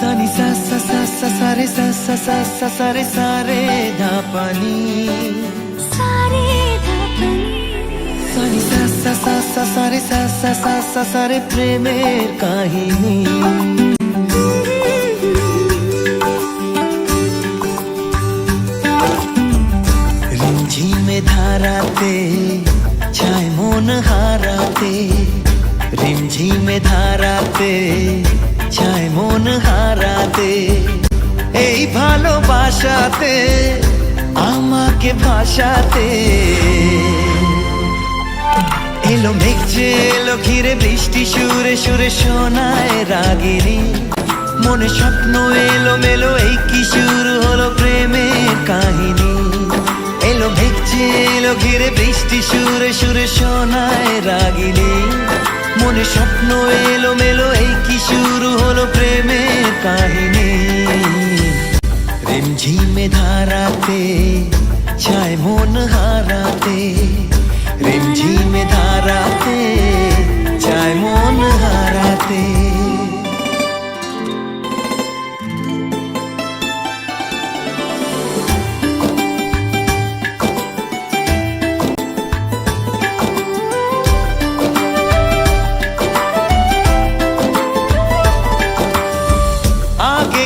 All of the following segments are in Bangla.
সানি সা সা সা সা সা রে সা সা সা সা সা রে সা রে ধা পানি সারে ধাপনি সানি সা সা সা সা সা রে সা সা সা সা সা রে প্রেমের কাহিনী রিমঝিমে ধারাতে ছায় মন হারাতে রিমঝিমে ধারাতে ছায় মন হারাতে এই ভালোবাসাতে আমাকে ভাসাতে এলো মেঘছে এলো ঘিরে বৃষ্টি সুরে সুরে শোনায় রাগিনী মনে স্বপ্ন এলো মেলো এই কি শুরু হলো প্রেমের এলো ঘিরে বৃষ্টি সুরে সুরে সোনায় রাগিনী। মনে স্বপ্ন এলো মেলো এই কি শুরু হলো প্রেমের কাহিনী? রিমঝিমে ধারাতে চায় মন হারাতে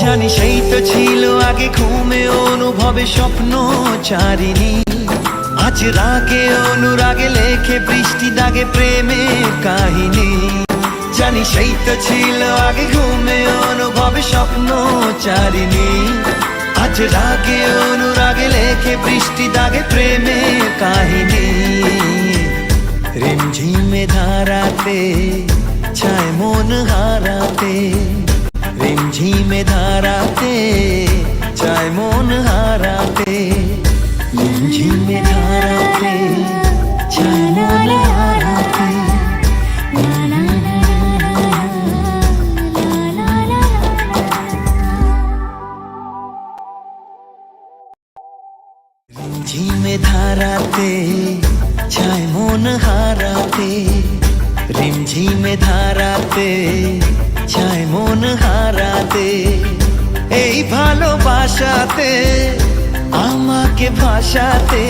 জানি সেই তো ছিল আগে ঘুমে অনুভবে স্বপ্ন চারিনি আজ রাগে অনুরাগে লেখে বৃষ্টি দাগে প্রেমে কাহিনী। জানি সেই তো ছিল আগে ঘুমে অনুভবে স্বপ্ন চারিনি আজ রাগে অনুরাগে লেখে বৃষ্টি দাগে প্রেমে কাহিনী। রিমঝিমে ধারাতে ঝিমে ধারাতে চায় মন হারাতে রিমঝিমে ধারাতে চায় মন হারাতে। এই ভালোবাসাতে আমাকে ভাসাতে।